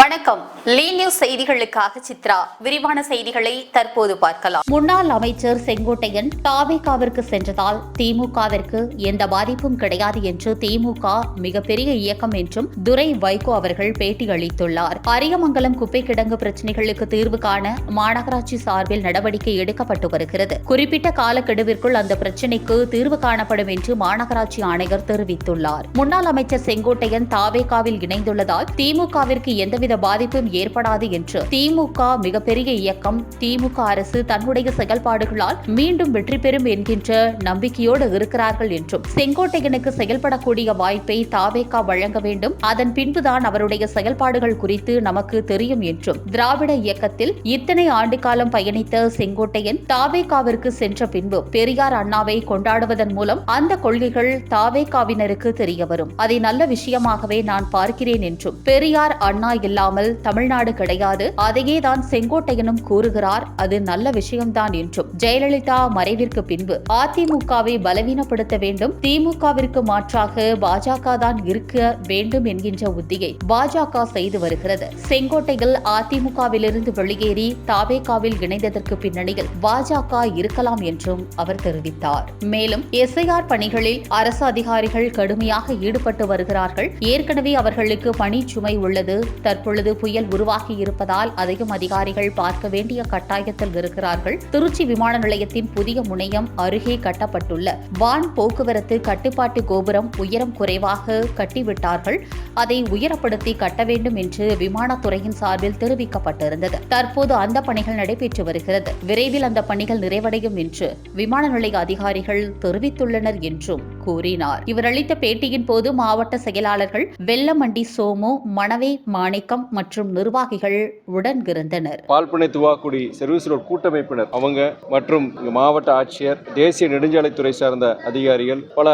வணக்கம். லீ நியூஸ் செய்திகளுக்காக சித்ரா. விரிவான செய்திகளை தற்போது பார்க்கலாம். முன்னாள் அமைச்சர் செங்கோட்டையன் தாவேகாவிற்கு சென்றதால் திமுகவிற்கு எந்த பாதிப்பும் கிடையாது என்று திமுக மிகப்பெரிய இயக்கம் என்றும் துரை வைகோ அவர்கள் பேட்டி அளித்துள்ளார் அரியமங்கலம் குப்பை கிடங்கு பிரச்சினைகளுக்கு தீர்வு காண மாநகராட்சி சார்பில் நடவடிக்கை எடுக்கப்பட்டு வருகிறது. குறிப்பிட்ட காலக்கெடுவிற்குள் அந்த பிரச்சினைக்கு தீர்வு காணப்படும் என்று மாநகராட்சி ஆணையர் தெரிவித்துள்ளார். முன்னாள் அமைச்சர் செங்கோட்டையன் தாவேகாவில் இணைந்துள்ளதால் திமுகவிற்கு எந்த எந்தவித பாதிப்பும் ஏற்படாது என்று திமுக மிகப்பெரிய இயக்கம் திமுக அரசு தன்னுடைய செயல்பாடுகளால் மீண்டும் வெற்றி பெறும் என்கின்ற நம்பிக்கையோடு இருக்கிறார்கள் என்றும் செங்கோட்டையனுக்கு செயல்படக்கூடிய வாய்ப்பை தாவேகா வழங்க வேண்டும். அதன் பின்புதான் அவருடைய செயல்பாடுகள் குறித்து நமக்கு தெரியும் என்றும் திராவிட இயக்கத்தில் இத்தனை ஆண்டு காலம் பயணித்த செங்கோட்டையன் தாவேகாவிற்கு சென்ற பின்பு பெரியார் அண்ணாவை கொண்டாடுவதன் மூலம் அந்த கொள்கைகள் தாவேகாவினருக்கு தெரியவரும் அதை நல்ல விஷயமாகவே நான் பார்க்கிறேன் என்றும் பெரியார் அண்ணா இல்லாமல் தமிழ்நாடு கிடையாது. அதையே தான் செங்கோட்டையனும் கூறுகிறார். அது நல்ல விஷயம்தான் என்றும். ஜெயலலிதா மறைவிற்கு பின்பு அதிமுகவை பலவீனப்படுத்த வேண்டும். திமுகவிற்கு மாற்றாக பாஜக தான் இருக்க வேண்டும் என்கின்ற உத்தியை பாஜக செய்து வருகிறது. செங்கோட்டையில் அதிமுகவிலிருந்து வெளியேறி தாவேகாவில் இணைந்ததற்கு பின்னணியில் பாஜக இருக்கலாம் என்றும் அவர் தெரிவித்தார். மேலும் எஸ்ஐஆர் பணிகளில் அரசு அதிகாரிகள் கடுமையாக ஈடுபட்டு வருகிறார்கள். ஏற்கனவே அவர்களுக்கு பணிச்சுமை உள்ளது. தற்போது தற்பொழுது புயல் உருவாகி இருப்பதால் அதையும் அதிகாரிகள் பார்க்க வேண்டிய கட்டாயத்தில் இருக்கிறார்கள். திருச்சி விமான நிலையத்தின் புதிய முனையம் அருகே கட்டப்பட்டுள்ள வான் போக்குவரத்து கட்டுப்பாட்டு கோபுரம் உயரம் குறைவாக கட்டிவிட்டார்கள். அதை உயரப்படுத்தி கட்ட வேண்டும் என்று விமானத்துறையின் சார்பில் தெரிவிக்கப்பட்டிருந்தது. தற்போது அந்த பணிகள் நடைபெற்று வருகிறது. விரைவில் அந்த பணிகள் நிறைவடையும் என்று விமான நிலைய அதிகாரிகள் தெரிவித்துள்ளனர் என்றும் கூறினார். இவர் அளித்த பேட்டியின் போது மாவட்ட செயலாளர்கள் வெள்ளமண்டி சோமு மணவே மாணிக்கம் மற்றும் நிர்வாகிகள் உடன் இருந்தனர். பால்பனை துவாக்குடி சர்வீஸ் ரோட் கூட்டமைப்பினர் அவங்க மற்றும் மாவட்ட ஆட்சியர் தேசிய நெடுஞ்சாலைத்துறை சார்ந்த அதிகாரிகள் பல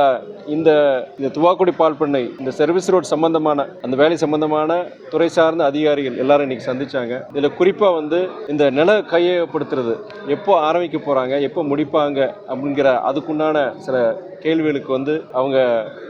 இந்த இந்த துவாக்குடி பால்பண்ணை இந்த சர்வீஸ் ரோட் சம்பந்தமான அந்த வேலை சம்பந்தமான துறை சார்ந்த அதிகாரிகள் எல்லாரும் இன்னைக்கு சந்திச்சாங்க. இதில் குறிப்பாக வந்து இந்த நில கையகப்படுத்துறது எப்போ ஆரம்பிக்க போகிறாங்க எப்போ முடிப்பாங்க அப்படிங்கிற அதுக்குண்டான சில கேள்விகளுக்கு வந்து அவங்க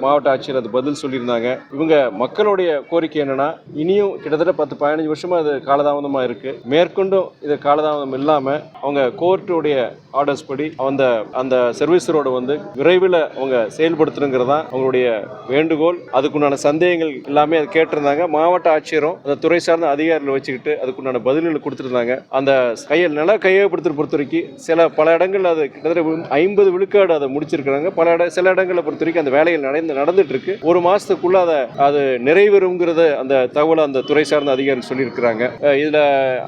மாவட்ட ஆட்சியர் அது பதில் சொல்லியிருந்தாங்க. இவங்க மக்களுடைய கோரிக்கை என்னன்னா இனியும் கிட்டத்தட்ட பத்து பதினஞ்சு வருஷமா அது காலதாமதமா இருக்கு. மேற்கொண்டும் இது காலதாமதம் இல்லாம அவங்க கோர்ட்டுடைய ஆர்டர்ஸ் படி அந்த அந்த சர்வீஸரோட வந்து விரைவில் அவங்க செயல்படுத்தணுங்கிறது தான் அவங்களுடைய வேண்டுகோள். அதுக்குண்டான சந்தேகங்கள் எல்லாமே அது கேட்டிருந்தாங்க. மாவட்ட ஆட்சியரும் அந்த துறை சார்ந்த அதிகாரிகள் வச்சுக்கிட்டு அதுக்குண்டான பதில்களை கொடுத்துருந்தாங்க. அந்த கையில் நில கையகப்படுத்துற பொறுத்த வரைக்கும் சில பல இடங்கள்ல அது கிட்டத்தட்ட ஐம்பது விழுக்காடு அதை முடிச்சிருக்கிறாங்க. பல இட சில இடங்களை பொறுத்த வரைக்கும் அந்த வேலைகள் நடந்து நடந்துட்டு இருக்கு ஒரு மாசத்துக்குள்ள அதை அது நிறைவேறுங்கிறத அந்த தகவலை அந்த துறை சார்ந்த அதிகாரி சொல்லியிருக்கிறாங்க. இதில்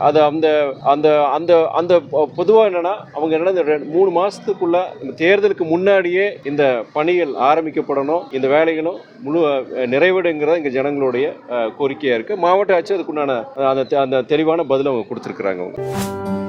அது அந்த அந்த அந்த அந்த பொதுவாக என்னன்னா அவங்க என்னன்னா ரெண்டு- மூணு மாசத்துக்குள்ள இந்த தேர்தலுக்கு முன்னாடியே இந்த பணிகள் ஆரம்பிக்கப்படணும். இந்த வேலைகளும் முழு நிறைவேடுங்கிறத இங்கே ஜனங்களுடைய கோரிக்கையாக இருக்குது மாவட்ட ஆட்சி அதுக்குண்டான அந்த அந்த தெளிவான பதில் அவங்க கொடுத்துருக்குறாங்க அவங்க.